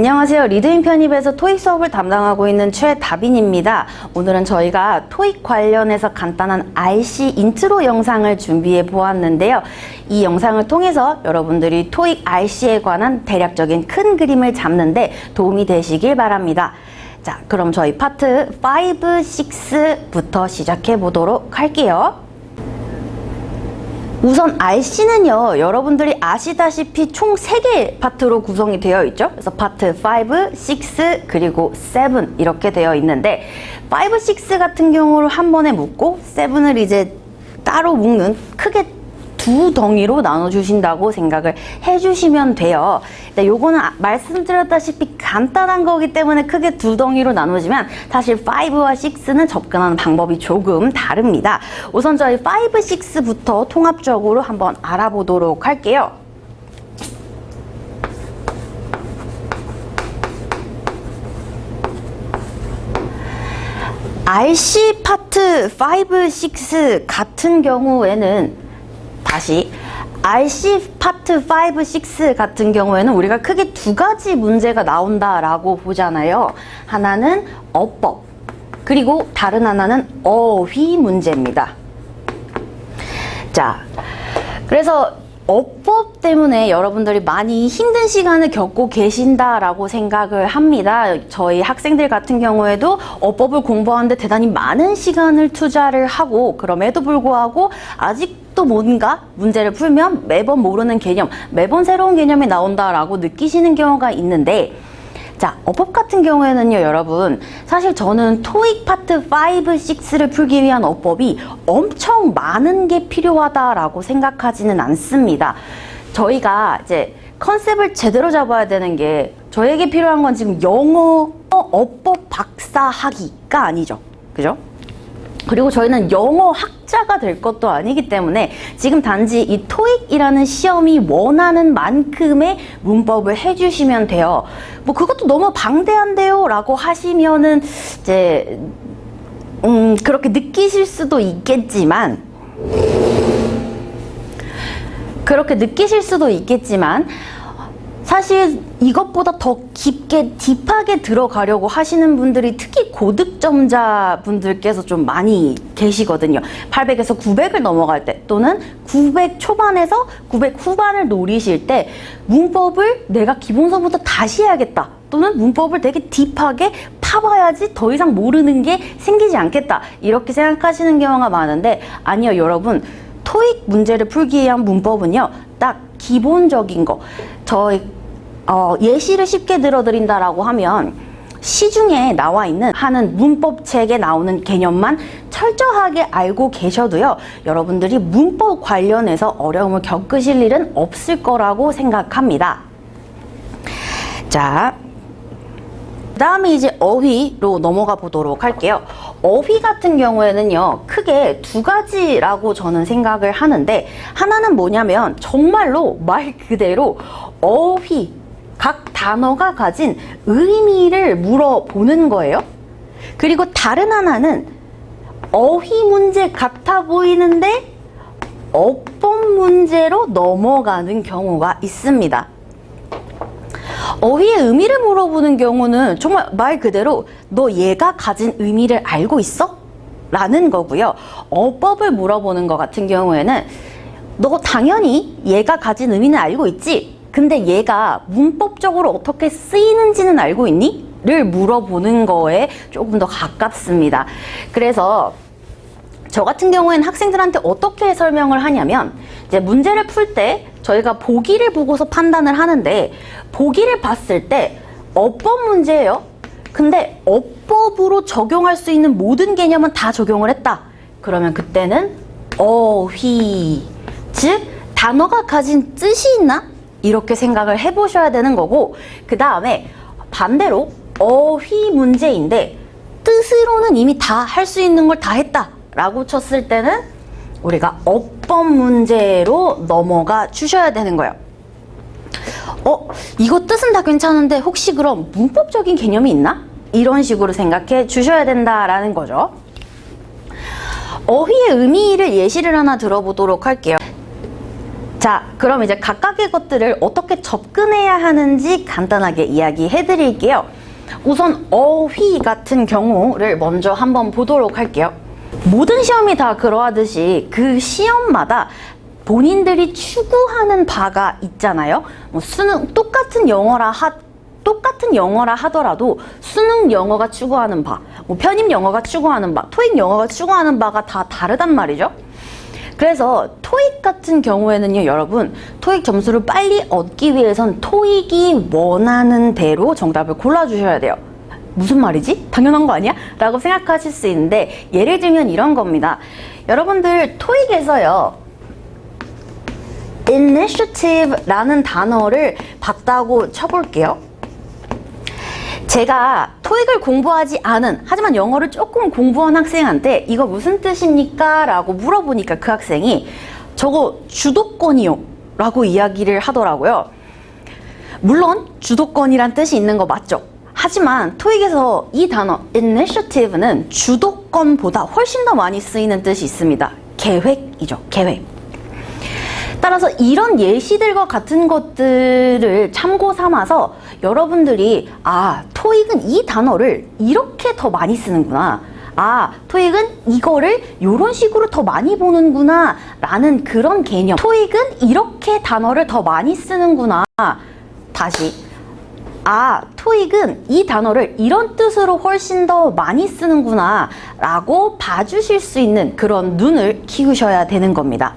안녕하세요. 리드인 편입에서 토익 수업을 담당하고 있는 최다빈입니다. 오늘은 저희가 토익 관련해서 간단한 RC 인트로 영상을 준비해 보았는데요. 이 영상을 통해서 여러분들이 토익 RC에 관한 대략적인 큰 그림을 잡는데 도움이 되시길 바랍니다. 자, 그럼 저희 파트 5, 6부터 시작해 보도록 할게요. 우선 RC는요, 여러분들이 아시다시피 총 3개 파트로 구성이 되어 있죠. 그래서 파트 5, 6, 그리고 7 이렇게 되어 있는데 5, 6 같은 경우를 한 번에 묶고 7을 이제 따로 묶는 크게 두 덩이로 나눠주신다고 생각을 해주시면 돼요. 근데 요거는 아- 말씀드렸다시피 간단한 거기 때문에 크게 두 덩이로 나누지만 사실 5와 6는 접근하는 방법이 조금 다릅니다. 우선 저희 5, 6부터 통합적으로 한번 알아보도록 할게요. RC 파트 5, 6 같은 경우에는 다시 RC 파트 5, 6 같은 경우에는 우리가 크게 두 가지 문제가 나온다라고 보잖아요. 하나는 어법, 그리고 다른 하나는 어휘 문제입니다. 자, 그래서 어법 때문에 여러분들이 많이 힘든 시간을 겪고 계신다라고 생각을 합니다. 저희 학생들 같은 경우에도 어법을 공부하는데 대단히 많은 시간을 투자를 하고 그럼에도 불구하고 아직 도 뭔가 문제를 풀면 매번 모르는 개념, 매번 새로운 개념이 나온다라고 느끼시는 경우가 있는데 자, 어법 같은 경우에는요, 여러분. 사실 저는 토익 파트 5, 6를 풀기 위한 어법이 엄청 많은 게 필요하다라고 생각하지는 않습니다. 저희가 이제 컨셉을 제대로 잡아야 되는 게 저에게 필요한 건 지금 영어 어법 박사 학위가 아니죠. 그죠? 그리고 저희는 영어 학자가 될 것도 아니기 때문에 지금 단지 이 토익이라는 시험이 원하는 만큼의 문법을 해주시면 돼요. 뭐 그것도 너무 방대한데요 라고 하시면은 이제 음 그렇게 느끼실 수도 있겠지만 그렇게 느끼실 수도 있겠지만 사실 이것보다 더 깊게 딥하게 들어가려고 하시는 분들이 특히 고득점자 분들께서 좀 많이 계시거든요. 800에서 900을 넘어갈 때 또는 900 초반에서 900 후반을 노리실 때 문법을 내가 기본서부터 다시 해야겠다. 또는 문법을 되게 딥하게 파봐야지 더 이상 모르는 게 생기지 않겠다. 이렇게 생각하시는 경우가 많은데 아니요, 여러분. 토익 문제를 풀기 위한 문법은요, 딱 기본적인 거. 저희 어, 예시를 쉽게 들어드린다라고 하면 시중에 나와 있는 하는 문법 책에 나오는 개념만 철저하게 알고 계셔도요, 여러분들이 문법 관련해서 어려움을 겪으실 일은 없을 거라고 생각합니다. 자, 그 다음에 이제 어휘로 넘어가 보도록 할게요. 어휘 같은 경우에는요, 크게 두 가지라고 저는 생각을 하는데, 하나는 뭐냐면, 정말로 말 그대로 어휘, 각 단어가 가진 의미를 물어보는 거예요. 그리고 다른 하나는 어휘 문제 같아 보이는데, 어법 문제로 넘어가는 경우가 있습니다. 어휘의 의미를 물어보는 경우는 정말 말 그대로 너 얘가 가진 의미를 알고 있어? 라는 거고요. 어법을 물어보는 것 같은 경우에는 너 당연히 얘가 가진 의미는 알고 있지? 근데 얘가 문법적으로 어떻게 쓰이는지는 알고 있니? 를 물어보는 거에 조금 더 가깝습니다. 그래서 저 같은 경우에는 학생들한테 어떻게 설명을 하냐면 이제 문제를 풀 때 저희가 보기를 보고서 판단을 하는데 보기를 봤을 때 어법 문제예요. 근데 어법으로 적용할 수 있는 모든 개념은 다 적용을 했다. 그러면 그때는 어휘 즉 단어가 가진 뜻이 있나? 이렇게 생각을 해보셔야 되는 거고 그 다음에 반대로 어휘 문제인데 뜻으로는 이미 다 할 수 있는 걸 다 했다 라고 쳤을 때는 우리가 어법 문제로 넘어가 주셔야 되는 거예요. 어, 이거 뜻은 다 괜찮은데 혹시 그럼 문법적인 개념이 있나? 이런 식으로 생각해 주셔야 된다라는 거죠. 어휘의 의미를 예시를 하나 들어보도록 할게요. 자, 자, 그럼 이제 각각의 것들을 어떻게 접근해야 하는지 간단하게 이야기해 드릴게요. 우선 어휘 같은 경우를 먼저 한번 보도록 할게요. 모든 시험이 다 그러하듯이 그 시험마다 본인들이 추구하는 바가 있잖아요. 뭐 수능 똑같은 영어라 하 똑같은 영어라 하더라도 수능 영어가 추구하는 바, 뭐 편입 영어가 추구하는 바, 토익 영어가 추구하는 바가 다 다르단 말이죠. 그래서 토익 같은 경우에는요, 여러분, 토익 점수를 빨리 얻기 위해선 토익이 원하는 대로 정답을 골라주셔야 돼요. 무슨 말이지? 당연한 거 아니야? 라고 생각하실 수 있는데, 예를 들면 이런 겁니다. 여러분들 토익에서요, initiative라는 단어를 봤다고 쳐볼게요. 제가 토익을 공부하지 않은 하지만 영어를 조금 공부한 학생한테 이거 무슨 뜻입니까? 라고 물어보니까 그 학생이 저거 주도권이요 라고 이야기를 하더라고요. 물론 주도권이란 뜻이 있는 거 맞죠? 하지만 토익에서 이 단어 initiative는 주도권보다 훨씬 더 많이 쓰이는 뜻이 있습니다. 계획이죠. 계획. 따라서 이런 예시들과 같은 것들을 참고 삼아서 여러분들이 아, 토익은 이 단어를 이렇게 더 많이 쓰는구나. 아, 토익은 이거를 이런 식으로 더 많이 보는구나. 라는 그런 개념. 토익은 이렇게 단어를 더 많이 쓰는구나. 다시. 아, 토익은 이 단어를 이런 뜻으로 훨씬 더 많이 쓰는구나. 라고 봐주실 수 있는 그런 눈을 키우셔야 되는 겁니다.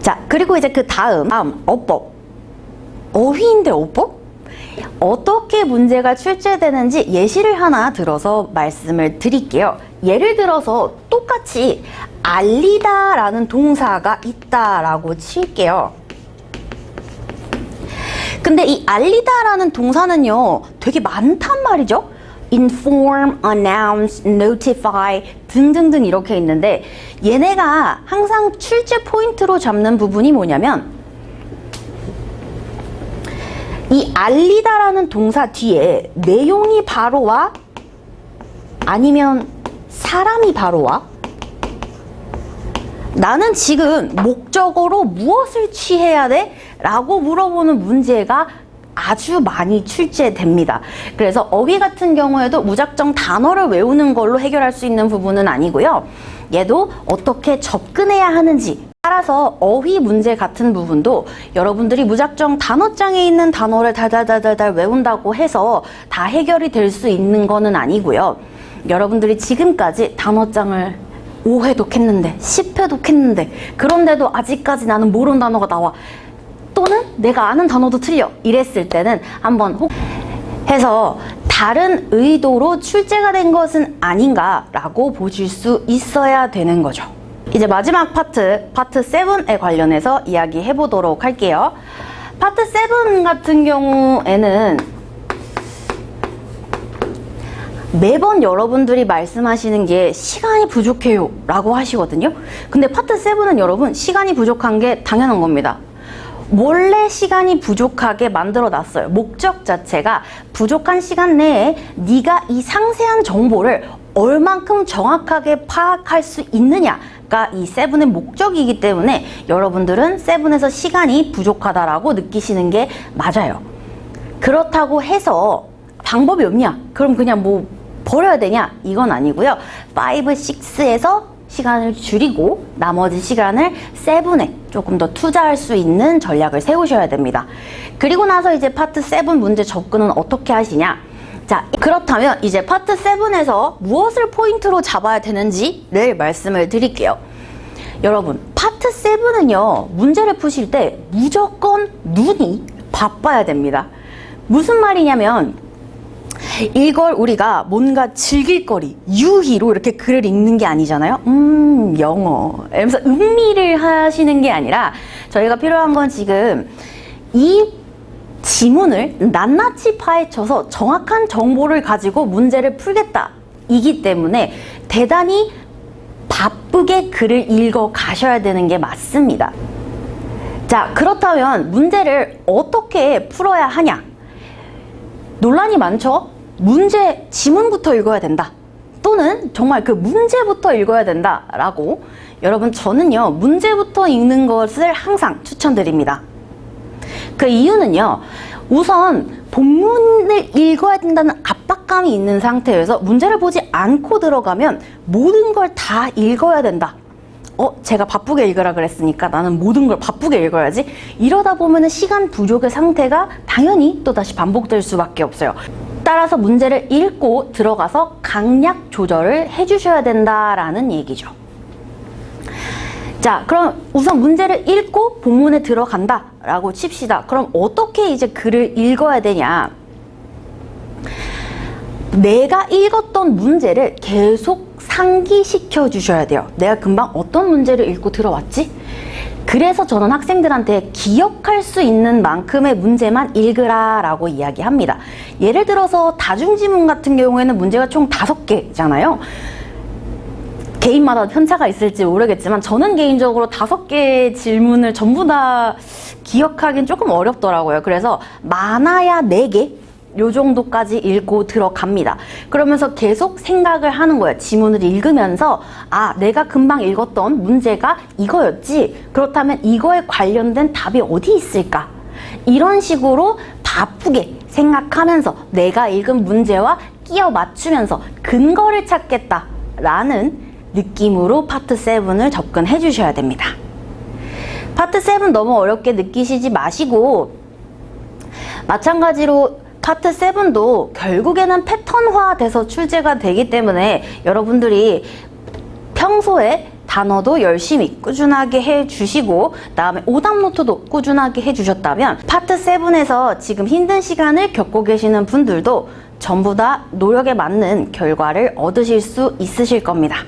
자, 그리고 이제 그 다음, 다음, 어법. 어휘인데 어법? 어떻게 문제가 출제되는지 예시를 하나 들어서 말씀을 드릴게요. 예를 들어서 똑같이 알리다 라는 동사가 있다 라고 칠게요. 근데 이 알리다 라는 동사는요, 되게 많단 말이죠? inform, announce, notify 등등등 이렇게 있는데 얘네가 항상 출제 포인트로 잡는 부분이 뭐냐면 이 알리다라는 동사 뒤에 내용이 바로 와 아니면 사람이 바로 와 나는 지금 목적어로 무엇을 취해야 돼? 라고 물어보는 문제가 아주 많이 출제됩니다. 그래서 어휘 같은 경우에도 무작정 단어를 외우는 걸로 해결할 수 있는 부분은 아니고요. 얘도 어떻게 접근해야 하는지 따라서 어휘 문제 같은 부분도 여러분들이 무작정 단어장에 있는 단어를 달달달달달 외운다고 해서 다 해결이 될 수 있는 거는 아니고요. 여러분들이 지금까지 단어장을 5회 독 했는데 10회 독 했는데 그런데도 아직까지 나는 모르는 단어가 나와 또는 내가 아는 단어도 틀려 이랬을 때는 한번 혹 해서 다른 의도로 출제가 된 것은 아닌가라고 보실 수 있어야 되는 거죠. 이제 마지막 파트, 파트 7에 관련해서 이야기해 보도록 할게요. 파트 7 같은 경우에는 매번 여러분들이 말씀하시는 게 시간이 부족해요 라고 하시거든요. 근데 파트 7은 여러분 시간이 부족한 게 당연한 겁니다. 몰래 시간이 부족하게 만들어 놨어요. 목적 자체가 부족한 시간 내에 네가 이 상세한 정보를 얼만큼 정확하게 파악할 수 있느냐 가이 세븐의 목적이기 때문에 여러분들은 세븐에서 시간이 부족하다라고 느끼시는 게 맞아요. 그렇다고 해서 방법이 없냐? 그럼 그냥 뭐 버려야 되냐? 이건 아니고요. 5, 6에서 시간을 줄이고 나머지 시간을 세븐에 조금 더 투자할 수 있는 전략을 세우셔야 됩니다. 그리고 나서 이제 파트 7 문제 접근은 어떻게 하시냐? 자, 그렇다면 이제 파트 7에서 무엇을 포인트로 잡아야 되는지를 말씀을 드릴게요. 여러분, 파트 7은요, 문제를 푸실 때 무조건 눈이 바빠야 됩니다. 무슨 말이냐면, 이걸 우리가 뭔가 즐길 거리, 유희로 이렇게 글을 읽는 게 아니잖아요. 음, 영어. 이러면서 음미를 하시는 게 아니라 저희가 필요한 건 지금 이 지문을 낱낱이 파헤쳐서 정확한 정보를 가지고 문제를 풀겠다. 이기 때문에 대단히 바쁘게 글을 읽어 가셔야 되는 게 맞습니다. 자, 그렇다면 문제를 어떻게 풀어야 하냐? 논란이 많죠? 문제 지문부터 읽어야 된다. 또는 정말 그 문제부터 읽어야 된다라고 여러분 저는요 문제부터 읽는 것을 항상 추천드립니다. 그 이유는요 우선 본문을 읽어야 된다는 압박감이 있는 상태에서 문제를 보지 않고 들어가면 모든 걸 다 읽어야 된다. 어, 제가 바쁘게 읽으라 그랬으니까 나는 모든 걸 바쁘게 읽어야지. 이러다 보면은 시간 부족의 상태가 당연히 또 다시 반복될 수밖에 없어요. 따라서 문제를 읽고 들어가서 강약 조절을 해주셔야 된다라는 얘기죠. 자, 그럼 우선 문제를 읽고 본문에 들어간다라고 칩시다. 그럼 어떻게 이제 글을 읽어야 되냐? 내가 읽었던 문제를 계속 상기시켜 주셔야 돼요. 내가 금방 어떤 문제를 읽고 들어왔지? 그래서 저는 학생들한테 기억할 수 있는 만큼의 문제만 읽으라 라고 이야기합니다. 예를 들어서 다중지문 같은 경우에는 문제가 총 다섯 개잖아요. 개인마다 편차가 있을지 모르겠지만 저는 개인적으로 다섯 개의 질문을 전부 다 기억하기는 조금 어렵더라고요. 그래서 많아야 네 개. 요 정도까지 읽고 들어갑니다. 그러면서 계속 생각을 하는 거예요. 지문을 읽으면서 아, 내가 금방 읽었던 문제가 이거였지. 그렇다면 이거에 관련된 답이 어디 있을까? 이런 식으로 바쁘게 생각하면서 내가 읽은 문제와 끼워 맞추면서 근거를 찾겠다라는 느낌으로 파트 7을 접근해 주셔야 됩니다. 파트 7 너무 어렵게 느끼시지 마시고 마찬가지로 파트 7도 결국에는 패턴화 돼서 출제가 되기 때문에 여러분들이 평소에 단어도 열심히 꾸준하게 해 주시고 다음에 오답 노트도 꾸준하게 해 주셨다면 파트 7에서 지금 힘든 시간을 겪고 계시는 분들도 전부 다 노력에 맞는 결과를 얻으실 수 있으실 겁니다.